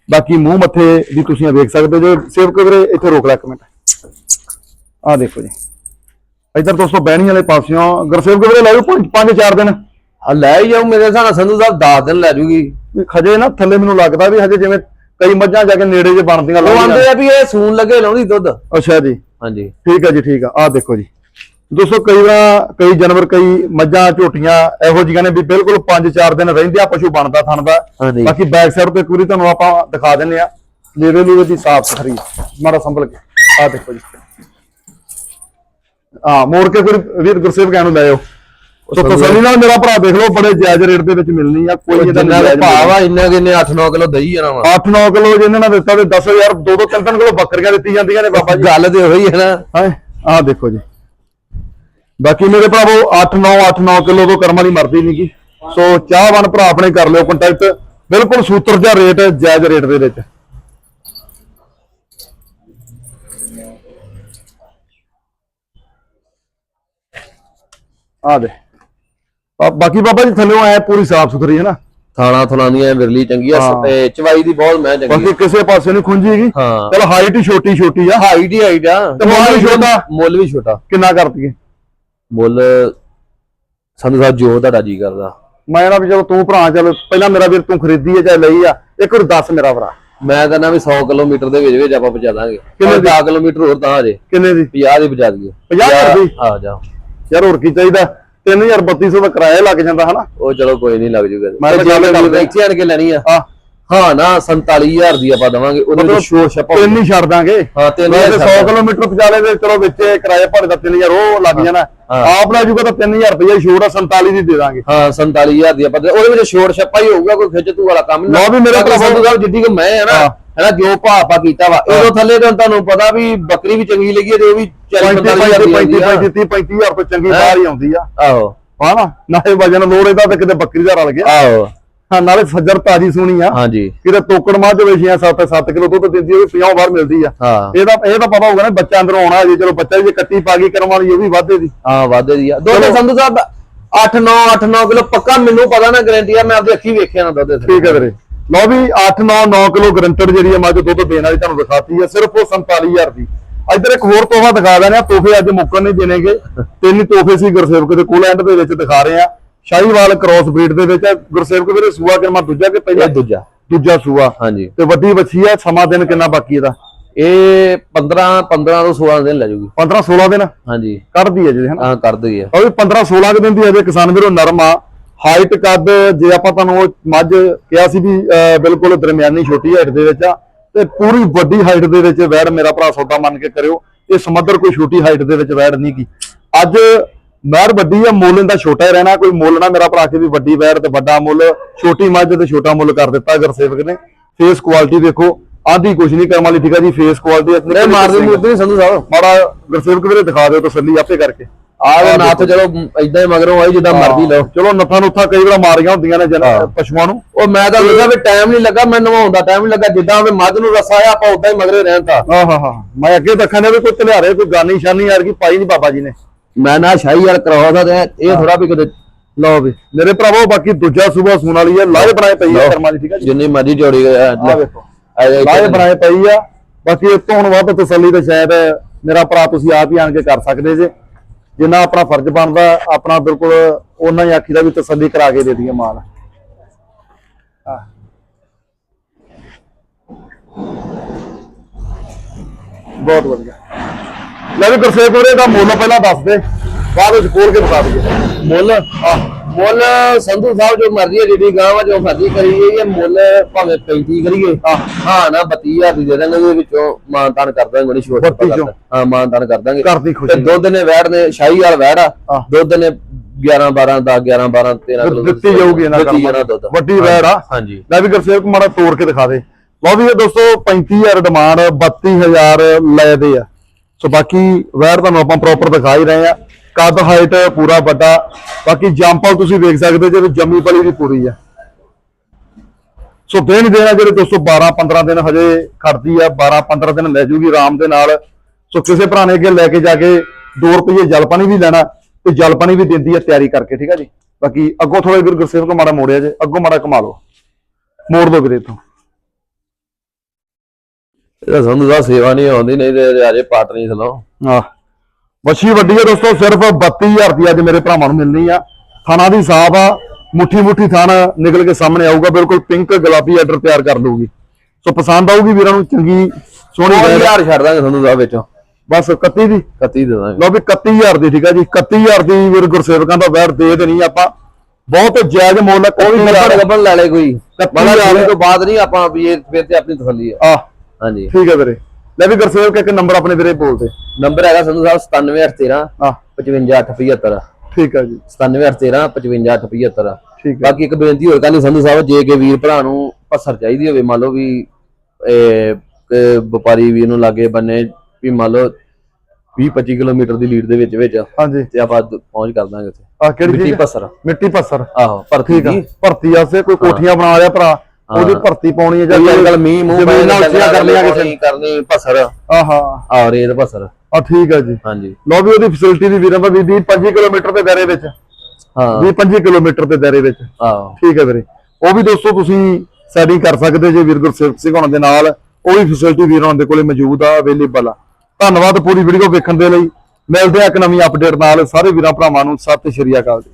ਬਾਕੀ ਮੂੰਹ ਮੱਥੇ ਵੀ ਤੁਸੀਂ ਵੇਖ ਸਕਦੇ ਜੇ ਸੇਵਕ ਵੀਰੇ ਇੱਥੇ ਰੋਕ ਲੈ ਇੱਕ ਮਿੰਟ। ਆ ਦੇਖੋ ਜੀ। ਇੱਧਰ ਦੋਸਤੋ ਬਹਿਣੀ ਵਾਲੇ ਪਾਸਿਓਂ ਗੁਰਸੇਵਕ ਵੀਰੇ ਲੈ ਪੰਜ ਚਾਰ ਦਿਨ। ਆ ਲੈ ਹੀ ਜਾਓ ਮੇਰੇ ਹਿਸਾਬ ਨਾਲ ਸੰਧੂ ਸਾਹਿਬ 10 ਦਿਨ ਲੈ ਜੂਗੀ। ਖਜੇ ਨਾ ਥੱਲੇ ਮੈਨੂੰ ਲੱਗਦਾ ਵੀ ਹਜੇ ਜਿਵੇਂ ਕਈ ਮੱਝਾਂ ਜਾ ਕੇ ਨੇੜੇ ਜੇ ਬਣਦੀਆਂ। ਆਂਦੇ ਆ ਵੀ ਇਹ ਸੂਨ ਲੱਗੇ ਲਾਉਂਦੀ ਦੁੱਧ। ਅੱਛਾ ਜੀ। ਹਾਂਜੀ। ਠੀਕ ਹੈ ਜੀ ਠੀਕ ਆ। ਆਹ ਦੇਖੋ ਜੀ। ਦੋਸਤੋ ਕਈ ਵਾਰ ਕਈ ਜਾਨਵਰ ਕਈ ਮੱਝਾਂ ਝੋਟੀਆਂ ਇਹੋ ਜਿਹੀਆਂ ਨੇ ਵੀ ਬਿਲਕੁਲ 5-4 ਦਿਨ ਰਹਿੰਦੇ ਆ ਪਸ਼ੂ ਬਣਦਾ ਥਣ ਦਾ। ਹਾਂਜੀ। ਬਾਕੀ ਬੈਕ ਸਾਈਡ ਤੇ ਇੱਕ ਵਾਰੀ ਤੁਹਾਨੂੰ ਆਪਾਂ ਦਿਖਾ ਦਿੰਨੇ ਆ ਲੇਵੇ ਲੂਵੇ ਦੀ ਸਾਫ਼ ਸੁਥਰੀ। ਮਾੜਾ ਸੰਭਲ ਕੇ। ਆਹ ਦੇਖੋ ਜੀ। ਆ ਮੋੜ ਕੇ ਫਿਰ ਵੀਰ ਗੁਰਸੇਵ ਕਹਿਣ ਨੂੰ ਲੈ ਆਓ। ਸੋ ਤਸੱਲੀ ਨਾਲ ਮੇਰਾ ਭਰਾ ਦੇਖ ਲਓ ਬੜੇ ਜਾਇਜ਼ ਰੇਟ ਦੇ ਵਿੱਚ ਮਿਲਣੀ ਆ ਕੋਈ ਇਹਦਾ ਜਿੰਨਾ ਦੇ ਭਾਵ ਆ ਇੰਨਾ ਕਿੰਨੇ 8-9 ਕਿਲੋ ਦਹੀਂ ਜਾਣਾ ਵਾ। 8-9 ਕਿਲੋ ਜੇ ਇਹਨਾਂ ਨੇ ਦਿੱਤਾ ਤੇ 10000 ਦੋ ਦੋ ਤਿੰਨ ਤਿੰਨ ਕਿਲੋ ਬੱਕਰੀਆਂ ਦਿੱਤੀ ਜਾਂਦੀਆਂ ਨੇ ਬਾਬਾ ਜੀ। ਗੱਲ ਤੇ ਉਹੀ ਹੈ ਨਾ। ਹਾਂ? ਆਹ ਦੇਖੋ ਜੀ। ਬਾਕੀ ਮੇਰੇ ਭਰਾਵੋ 8-9 8-9 ਕਿਲੋ ਤੋਂ ਕਰਮ ਵਾਲੀ ਮਰਦੀ ਨਹੀਂਗੀ ਸੋ ਚਾਹਵਾਨ ਭਰਾ ਆਪਣੇ ਕਰ ਲਿਓ ਕੰਟੈਕਟ ਬਿਲਕੁਲ ਸੂਤਰ ਜਿਹਾ ਰੇਟ ਜਾਇਜ਼ ਰੇਟ ਦੇ ਵਿੱਚ। ਆ ਦੇ। ਬਾਕੀ ਬਾਬਾ ਜੀ ਥੱਲੇ ਐ ਪੂਰੀ ਸਾਫ਼ ਸੁਥਰੀ ਹੈ ਨਾ? ਥਾਣਾ ਥਲਾਨੀਆਂ ਵਿਰਲੀ ਚੰਗੀ ਆ। ਤੇ ਚਵਾਈ ਦੀ ਬਹੁਤ ਮੈਂ ਚੰਗੀ ਬਾਕੀ। ਕਿਸੇ ਪਾਸੇ ਨਹੀਂ ਖੁੰਝੀ ਹੈਗੀ। ਚਲ ਹਾਈਟ ਛੋਟੀ ਛੋਟੀ ਆ। ਹਾਈਟ ਹੀ ਹਾਈਟ ਆ। ਤੇ ਮੁੱਲ ਵੀ ਛੋਟਾ। ਮੁੱਲ ਵੀ ਛੋਟਾ। ਕਿੰਨਾ ਕਰਤੀਏ? ਮੁੱਲ ਸਾਨੂੰ ਸਾਹਿਬ ਜੋ ਤੁਹਾਡਾ ਜੀ ਕਰਦਾ। ਮੈਂ ਨਾ ਵੀ ਚਲੋ ਤੂੰ ਭਰਾ ਚੱਲ ਪਹਿਲਾਂ ਮੇਰਾ ਵੀਰ ਤੂੰ ਖਰੀਦੀ ਹੈ ਚਾਹੇ ਲਈ ਆ ਇੱਕ ਵਾਰ ਦੱਸ ਮੇਰਾ ਭਰਾ। ਮੈਂ ਕਹਿੰਦਾ ਵੀ 100 ਕਿਲੋਮੀਟਰ ਦੇ ਵਿੱਚ ਵਿੱਚ ਆਪਾਂ ਪਹੁੰਚਾ ਦਾਂਗੇ। ਕਿੰਨੇ ਦੀ? 10 ਕਿਲੋਮੀਟਰ ਹੋਰ ਤਾਂ ਹਜੇ ਕਿੰਨੇ ਦੀ? 50 ਦੀ ਪਹੁੰਚਾ ਦਈਏ। 50 ਦੀ? ਆ ਜਾ। ਯਾਰ ਹੋਰ ਕੀ ਚਾਹੀਦਾ? 3300 ਦਾ ਕਿਰਾਇਆ ਲੱਗ ਜਾਂਦਾ ਹਨਾ? ਉਹ ਚਲੋ ਕੋਈ ਨਹੀਂ ਲੱਗ ਜੂਗਾ। ਮੈਂ ਜੇ ਕਰਦਾ। ਇੱਥੇ ਆਣ ਕੇ ਲੈਣੀ ਆ। ਆ ਹਾਂ ਨਾ 47000 ਦੀ ਆਪਾਂ ਦਵਾਂਗੇ ਉਹਦੇ ਵਿੱਚ ਸ਼ੋਰ ਛਪਾ ਤਿੰਨ ਹੀ ਛੱਡ ਦਾਂਗੇ। ਹਾਂ ਤਿੰਨ ਮੈਂ ਹਜ਼ਾਰ ਤੇ 100 ਕਿਲੋਮੀਟਰ ਪਚਾਲੇ ਦੇ ਚਲੋ ਵਿੱਚ ਕਿਰਾਇਆ ਭਾੜੇ ਦਾ 3000 ਉਹ ਲੱਗ ਜਾਣਾ। ਹਾਂ। ਆਪ ਲੈ ਜੂਗਾ ਤਾਂ 3000 ਰੁਪਏ ਛੋੜ ਆ 47 ਦੀ ਦੇ ਦਾਂਗੇ। ਹਾਂ 47000 ਦੀ ਆਪਾਂ ਉਹਦੇ ਵਿੱਚ ਸ਼ੋਰ ਛਪਾ ਹੀ ਹੋਊਗਾ ਕੋਈ ਖਿੱਚ ਤੂ ਵਾਲਾ ਕੰਮ ਲਓ ਵੀ ਮੇਰੇ ਸੰਧੂ ਸਾਹਿਬ ਜਿੱਡੀ ਕਿ ਮੈਂ ਆ ਨਾ ਹਾਂ। ਹੈਨਾ ਜੋ ਭਾਪਾ ਕੀਤਾ ਵਾ ਇਹਦੋਂ ਥੱਲੇ ਤਾਂ ਤੁਹਾਨੂੰ ਪਤਾ ਵੀ ਬੱਕਰੀ ਵੀ ਚੰਗੀ ਲੱਗੀ ਹੈ ਤੇ ਉਹ ਵੀ 40 45000 ਦੀ 35 ਆਉਂਦੀ ਆ। 35 35000 ਤੋਂ ਚੰਗੀ ਬਾਹਰ ਹੀ ਆਉਂਦੀ ਆ। ਆਹੋ। ਹਨਾ ਨਾਲੇ ਵਜਨ ਲੋੜ ਇਹਦਾ ਤੇ ਕਿਤੇ ਬੱਕਰੀ ਦਾ ਰਲ ਗਿਆ। ਆਹੋ। ਹਾਂ ਨਾਲੇ ਫਜਰ ਤਾਜੀ ਸੋਹਣੀ ਆ। ਹਾਂਜੀ। ਕਿਤੇ ਤੋਕੜ ਮੱਝ ਹੋਵੇ 6 7 7 ਕਿਲੋ ਦੁੱਧ ਦਿੰਦੀ ਹੋਵੇ 50 ਬਾਹਰ ਮਿਲਦੀ ਆ। ਇਹਦਾ ਇਹ ਤਾਂ ਪਤਾ ਹੋਊਗਾ ਨਾ ਬੱਚਾ ਅੰਦਰੋਂ ਆਉਣਾ ਜੇ ਚਲੋ ਬੱਚਾ ਜੇ ਕੱਟੀ ਪਾ ਗਈ ਕਰਮ ਵਾਲੀ ਉਹ ਵੀ ਵਾਧੇ ਦੀ ਹਾਂ ਵਾਧੇ ਦੀ ਆ ਚਲੋ। ਸੰਧੂ ਸਾਹਿਬ 8 9 8 9 ਕਿਲੋ ਪੱਕਾ ਮੈਨੂੰ ਪਤਾ ਨਾ ਗਾਰੰਟੀ ਆ ਮੈਂ ਆਪਣੀ ਅੱਖੀ ਵੇਖਿਆ ਨਾ ਦੁੱਧ ਠੀਕ ਹੈ ਵੀਰੇ। ਲਓ ਵੀ 8 9 9 ਕਿਲੋ ਗਰੰਟਡ ਜਿਹੜੀ ਆ ਮੱਝ ਦੁੱਧ ਦੇਣ ਵਾਲੀ ਤੁਹਾਨੂੰ ਦਿਖਾਤੀ ਆ ਸਿਰਫ ਉਹ 47000 ਦੀ। ਇੱਧਰ ਇੱਕ ਹੋਰ ਤੋਹਫਾ ਦਿਖਾ ਦਿੰਦੇ ਆ ਤੋਹਫੇ ਅੱਜ ਮੁੱਕਣ ਨਹੀਂ ਦੇਣਗੇ। ਤਿੰਨ ਤੋਹਫੇ ਸੀ ਗੁਰਸੇਵਕ ਦੇ ਕੋਲ ਐਂਡ ਦੇ ਵਿੱਚ ਦਿਖਾ ਰਹੇ ਆ। ਸ਼ਾਹੀਵਾਲ ਕ੍ਰਾਸ ਬਰੀਡ ਦੇ ਵਿੱਚ। ਗੁਰਸੇਵਕ ਵੀਰੇ ਸੂਆ ਕਿਰਮਾ ਦੂਜਾ ਕਿ ਪਹਿਲਾ? ਇਹ ਦੂਜਾ। ਦੂਜਾ ਸੂਆ। ਹਾਂਜੀ। ਤੇ ਵੱਡੀ ਵੱਛੀ ਆ ਸਮਾਂ ਦਿਨ ਕਿੰਨਾ ਬਾਕੀ ਇਹਦਾ? ਇਹ 15 15 ਤੋਂ 16 ਦਿਨ ਲੈ ਜੂਗੀ। 15 16 ਦਿਨ? ਹਾਂਜੀ। ਕੱਢਦੀ ਹੈ ਜੀ ਹਨਾ ਹਾਂ ਕਰ ਦਈ ਆ ਉਹ ਵੀ 15 16 ਕੁ ਦਿਨ ਦੀ ਅਜੇ ਕਿਸਾਨ ਵੀਰੋ ਨਰਮ। ਆ ਹਾਈਟ ਕੱਦ ਜੇ ਆਪਾਂ ਤੁਹਾਨੂੰ ਉਹ ਮੱਝ ਕਿਹਾ ਸੀ ਵੀ ਅਹ, ਬਿਲਕੁਲ ਦਰਮਿਆਨੀ ਛੋਟੀ ਹਾਈਟ ਦੇ ਵਿੱਚ ਆ ਤੇ ਪੂਰੀ ਵੱਡੀ ਹਾਈਟ ਦੇ ਵਿੱਚ ਵੈੜ ਮੇਰਾ ਭਰਾ ਸੌਦਾ ਮੰਨ ਕੇ ਕਰਿਓ। ਇਹ ਸਮੁੰਦਰ ਕੋਈ ਛੋਟੀ ਹਾਈਟ ਦੇ ਵਿੱਚ ਵੈੜ ਨਹੀਂ ਕੀ। ਅੱਜ ਮਹਿਰ ਵੱਡੀ ਆ ਮੁੱਲ ਇਹਦਾ ਛੋਟਾ ਹੀ ਰਹਿਣਾ ਕੋਈ ਮੁੱਲ ਨਾ ਮੇਰਾ ਭਰਾ ਕੇ ਵੀ ਵੱਡੀ ਵੈੜ ਤੇ ਵੱਡਾ ਮੁੱਲ ਛੋਟੀ ਮੱਝ ਤੇ ਛੋਟਾ ਮੁੱਲ ਕਰ ਦਿੱਤਾ ਗੁਰਸੇਵਕ ਨੇ। ਫੇਸ ਕੁਆਲਿਟੀ ਦੇਖੋ ਆਂਦੀ ਕੁਛ ਨਹੀਂ ਕਰਮ ਵਾਲੀ ਠੀਕ ਆ ਜੀ ਫੇਸ ਕੁਆਲਿਟੀ ਇਹ ਮਾਰਦੀ ਮੂਰਦੀ ਨੀ ਸੰਧੂ ਸਾਹਿਬ। ਮਾੜਾ ਗੁਰਸੇਵਕ ਵੀਰੇ ਦਿਖਾ ਦਿਓ ਤਸੱਲੀ ਆਪੇ ਕਰਕੇ। ਆਹ ਦੇ ਨੱਥ ਚਲੋ ਇਦਾਂ ਹੀ ਮਗਰੋਂ ਆਈ ਜਿੱਦਾਂ ਮਰਦੀ ਲਓ। ਚਲੋ ਨੱਥਾਂ ਨੁੱਥਾਂ ਕਈ ਵਾਰ ਮਾਰੀਆਂ ਹੁੰਦੀਆਂ ਨੇ ਜਨ ਪਸ਼ੂਆਂ ਨੂੰ। ਉਹ ਮੈਂ ਤਾਂ ਦੱਸਿਆ ਵੀ ਟਾਈਮ ਨਹੀਂ ਲੱਗਾ ਮੈਂ ਨਵਾਉਣ ਦਾ ਟਾਈਮ ਨਹੀਂ ਲੱਗਾ ਜਿੱਦਾਂ ਵੀ ਮੱਝ ਨੂੰ ਰਸਾ ਆ ਆਪਾਂ ਉਦਾਂ ਹੀ ਮਗਰੇ ਰਹਿਣ ਤਾਂ। ਆਹ ਹਾ ਹਾ। ਮੈਂ ਅੱਗੇ ਦੇਖਾਂ ਨੇ ਵੀ ਕੋਈ ਧਲਿਆਰੇ ਕੋਈ ਗਾਨੀ ਸ਼ਾਨੀ ਯਾਰ ਕੀ ਪਾਈ ਨਹੀਂ ਬਾਬਾ ਜੀ ਨੇ। ਮੈਂ ਨਾ ਸ਼ਾਹੀ ਯਾਰ ਕਰਵਾ ਦਾ ਇਹ ਥੋੜਾ ਵੀ ਕਿਤੇ ਲਓ ਵੀ। ਮੇਰੇ ਭਰਾਵੋ ਬਾਕੀ ਦੂਜਾ ਸੂਬਾ ਸੂਣ ਵਾਲੀ ਹੈ। ਲਾਏ ਬਣਾਏ ਪਈ ਹੈ ਕਰਮਾਂ ਦੀ ਠੀਕ ਹੈ ਜਿੰਨੀ ਮਰਜ਼ੀ ਜੋੜੀ ਲਾਏ ਬਣਾਏ ਪਈ ਆ। ਬਾਕੀ ਇਸ ਤੋਂ ਹੁਣ ਵੱਧ ਤਸੱਲੀ ਤੇ ਸ਼ਾਇਦ ਮੇਰਾ ਭਰਾ ਤੁਸੀਂ ਆਪ ਹੀ ਆਣ ਕੇ ਕਰ ਸਕਦੇ ਜੇ। ਜਿੰਨਾ ਆਪਣਾ ਫਰਜ਼ ਬਣਦਾ ਆਪਣਾ ਬਿਲਕੁਲ ਉਹਨਾਂ ਹੀ ਆਖੀ ਦਾ ਵੀ ਤਸੱਲੀ ਕਰਾ ਕੇ ਦੇ ਦਈਏ ਮਾਲ। ਬਹੁਤ ਵਧੀਆ। ਲੈ ਵੀ ਗੁਰਸੇਵ ਕੋਰੇ ਦਾ ਮੁੱਲ ਪਹਿਲਾਂ ਦੱਸ ਦੇ। ਬਾਅਦ ਵਿੱਚ ਖੋਲ ਕੇ ਬਤਾ ਦਈਏ। ਮੁੱਲ? ਮੁੱਲ ਸੰਧੂ ਸਾਹਿਬ ਜੋ ਮਰਜ਼ੀ ਹੈ ਜਿਹੜੀ ਗਾਂ ਵਾ ਜੋ ਮਰਜ਼ੀ ਕਰੀਏ ਇਹ ਮੁੱਲ ਭਾਵੇਂ 35 ਕਰੀਏ। ਹਾਂ। ਨਾ 32000 ਦੀ ਦੇ ਦਾਂਗੇ ਉਹਦੇ ਵਿੱਚੋਂ ਮਾਨਤਾਨ ਕਰ ਦਾਂਗੇ 32 ਚੋਂ। ਹਾਂ ਮਾਨਤਾਨ ਕਰ ਦਾਂਗੇ। ਕਰਦੀ ਤੇ ਖੁਸ਼ੀ ਦੁੱਧ ਨੇ ਵੈੜ ਨੇ ਸ਼ਾਹੀ ਵਾਲ ਵੈੜ ਆ। ਦੁੱਧ ਨੇ 11 12 10 11 12 13 ਕਿਲੋ ਦਿੱਤੀ ਜਾਊਗੀ ਇਹਨਾਂ ਕਰਮਾਂ ਵੱਡੀ ਵੈੜ ਆ। ਹਾਂਜੀ। ਲੈ ਵੀ ਗੁਰਸੇਵਕ ਮਾੜਾ ਤੋੜ ਕੇ ਦਿਖਾ ਦੇ। ਲਓ ਵੀ ਇਹ ਦੋਸਤੋ 35000 ਡਿਮਾਂਡ 32000 ਲੈ ਦੇ ਆ। ਸੋ ਬਾਕੀ ਵੈਰ ਤੁਹਾਨੂੰ ਆਪਾਂ ਪ੍ਰੋਪਰ ਦਿਖਾ ਹੀ ਰਹੇ ਆ ਕੱਦ ਹਾਈਟ ਪੂਰਾ ਵੱਡਾ। ਬਾਕੀ ਜੰਪਲ ਤੁਸੀਂ ਵੇਖ ਸਕਦੇ ਜੇ ਜੰਮੀ ਪਲੀ ਦੀ ਪੂਰੀ ਆ। ਸੋ ਦੇਣ ਦੇਣਾ ਜਿਹੜੇ ਦੋਸਤੋ 12 15 ਦਿਨ ਹਜੇ ਖੜਦੀ ਆ। 12 15 ਦਿਨ ਲੈ ਜੂਗੀ ਆਰਾਮ ਦੇ ਨਾਲ। ਸੋ ਕਿਸੇ ਭਰਾ ਨੇ ਅੱਗੇ ਲੈ ਕੇ ਜਾ ਕੇ 2 ਰੁਪਏ ਜਲ ਪਾਣੀ ਵੀ ਲੈਣਾ ਤੇ ਜਲ ਪਾਣੀ ਵੀ ਦਿੰਦੀ ਆ ਤਿਆਰੀ ਕਰਕੇ, ਠੀਕ ਆ ਜੀ? ਬਾਕੀ ਅੱਗੋਂ ਥੋੜੇ ਵੀਰ ਗੁਰਸੇਵਕ ਮਾੜਾ ਮੋੜਿਆ ਜੇ, ਅੱਗੋਂ ਮਾੜਾ ਕਮਾ ਲਓ। ਮੋੜ ਦੋ ਵੀਰੇ ਤੋਂ ਇਹ ਸੰਧੂ ਸਾਹਿਬ ਸੇਵਾ ਨਹੀਂ ਆਉਂਦੀ ਨਹੀਂ ਤੇ ਅਜੇ ਪਾਟ ਨਹੀਂ ਥਲੋ ਆਹ ਵੱਛੀ ਵੱਡੀ ਹੈ ਦੋਸਤੋ ਸਿਰਫ 32000 ਰੁਪਏ ਅੱਜ ਮੇਰੇ ਭਰਾਵਾਂ ਨੂੰ ਮਿਲਣੀ ਆ। ਥਾਣਾ ਦੀ ਸਾਫ਼ ਆ ਮੁੱਠੀ ਮੁੱਠੀ ਥਾਣਾ ਨਿਕਲ ਕੇ ਸਾਹਮਣੇ ਆਊਗਾ ਬਿਲਕੁਲ ਪਿੰਕ ਗੁਲਾਬੀ ਆਰਡਰ ਤਿਆਰ ਕਰ ਲਊਗੀ। ਸੋ ਪਸੰਦ ਆਊਗੀ ਵੀਰਾਂ ਨੂੰ ਚੰਗੀ ਸੋਹਣੀ ਉਹ ਵੈੜ। ਯਾਰ ਛੱਡ ਦਾਂਗੇ ਤੁਹਾਨੂੰ ਦਾ ਵਿੱਚੋਂ। ਬਸ 31 ਦੀ? 31 ਦੇ ਦਾਂਗੇ। ਲਓ ਵੀ 31000 ਦੀ ਠੀਕ ਆ ਜੀ। 31000 ਦੀ ਵੀਰ ਗੁਰਸੇਵਕਾਂ ਦਾ ਵੈਰ ਦੇ ਦੇਣੀ ਆਪਾਂ। ਬਹੁਤ ਜਾਇਜ਼ ਮੁੱਲ ਵੀ ਕੋਈ ਗੱਬੜ ਗੱਬੜ ਲੈ ਲੈ ਕੋਈ। ਕੱਤੀ ਮਤਲਬ ਹਜ਼ਾਰ। ਸੂਈ ਤੋਂ ਬਾਅਦ ਨਹੀਂ ਆਪਾਂ ਵੀ ਇਹ ਫਿਰ ਤੇ ਆਪਣੀ ਤਸੱਲੀ ਆ। ਆ ਹਾਂਜੀ। ਠੀਕ ਹੈ ਵੀਰੇ। ਲੈ ਵੀ ਗੁਰਸੇਵਕ ਇੱਕ ਨੰਬਰ ਆਪਣੇ ਵੀਰੇ ਬੋਲਦੇ ਨੰਬਰ ਹੈਗਾ ਸੰਧੂ ਸਾਹਿਬ 97813 ਆ 55875 ਠੀਕ ਆ ਜੀ। 97813 55875 ਠੀਕ ਹੈ। ਬਾਕੀ ਇੱਕ ਬੇਨਤੀ ਹੋਰ ਕਰਨੀ ਸੰਧੂ ਸਾਹਿਬ ਜੇ ਕਿ ਵੀਰ ਭਰਾ ਨੂੰ ਪਸਰ ਚਾਹੀਦੀ ਹੋਵੇ ਮੰਨ ਲਓ ਵੀ ਵਪਾਰੀ ਵੀਰ ਨੂੰ ਲਾਗੇ ਬੰਨੇ ਵੀ ਮੰਨ ਲਓ 20 25 ਕਿਲੋਮੀਟਰ ਦੀ ਲੀਡ ਦੇ ਵਿੱਚ ਵਿੱਚ। ਹਾਂਜੀ। ਤੇ ਆਪਾਂ ਦ- ਪਹੁੰਚ ਕਰ ਦਾਂਗੇ ਉੱਥੇ। ਆ ਕਿਹੜੀ ਮਿੱਟੀ ਪਸਰ ਮਿੱਟੀ ਪੱਸਰ ਆਹੋ ਭਰਤੀ ਠੀਕ ਆ। ਦੀ। ਭਰਤੀ ਵਾਸਤੇ ਕੋਈ ਕੋਠੀਆਂ ਬਣਾ ਲਿਆ ਭਰਾ। ਉਹਦੀ ਭਰਤੀ ਪਾਉਣੀ ਹੈ ਜਾਂ ਕੋਈ ਅੱਜਕੱਲ ਮੀਂਹ ਮੂੰਹ ਜ਼ਮੀਨ ਨਾਲ ਕਿਸੇ ਕਰਨੀ ਕਰਨੀ ਪਸਰ ਆਹਾ। ਆ ਰੇਤ ਪਸਰ ਆ ਠੀਕ ਆ ਜੀ। ਹਾਂਜੀ। ਲਓ ਵੀ ਉਹਦੀ ਫੈਸਿਲਿਟੀ ਦੀ ਵੀਰਾਂ ਵੀ 20 25 ਕਿਲੋਮੀਟਰ ਦੇ ਦਾਇਰੇ ਵਿੱਚ। ਹਾਂ। 20 25 ਕਿਲੋਮੀਟਰ ਦੇ ਦਾਇਰੇ ਵਿੱਚ। ਆਹੋ। ਠੀਕ ਹੈ ਵੀਰੇ। ਉਹ ਵੀ ਦੋਸਤੋ ਤੁਸੀਂ ਸੈਟਿੰਗ ਕਰ ਸਕਦੇ ਜੇ ਵੀਰ ਗੁਰਸੇਵਕ ਸਿੰਘ ਹੋਣਾ ਦੇ ਨਾਲ। ਉਹ ਵੀ ਫੈਸਿਲਿਟੀ ਵੀਰ ਦੇ ਕੋਲੇ ਮੌਜੂਦ ਆ ਅਵੇਲੇਬਲ ਆ। ਧੰਨਵਾਦ ਪੂਰੀ ਵੀਡੀਓ ਵੇਖਣ ਦੇ ਲਈ। ਮਿਲਦੇ ਆ ਇੱਕ ਨਵੀਂ ਅਪਡੇਟ ਨਾਲ। ਸਾਰੇ ਵੀਰਾਂ ਭਰਾਵਾਂ ਨੂੰ ਸਤਿ ਸ਼੍ਰੀ ਅਕਾਲ ਜੀ।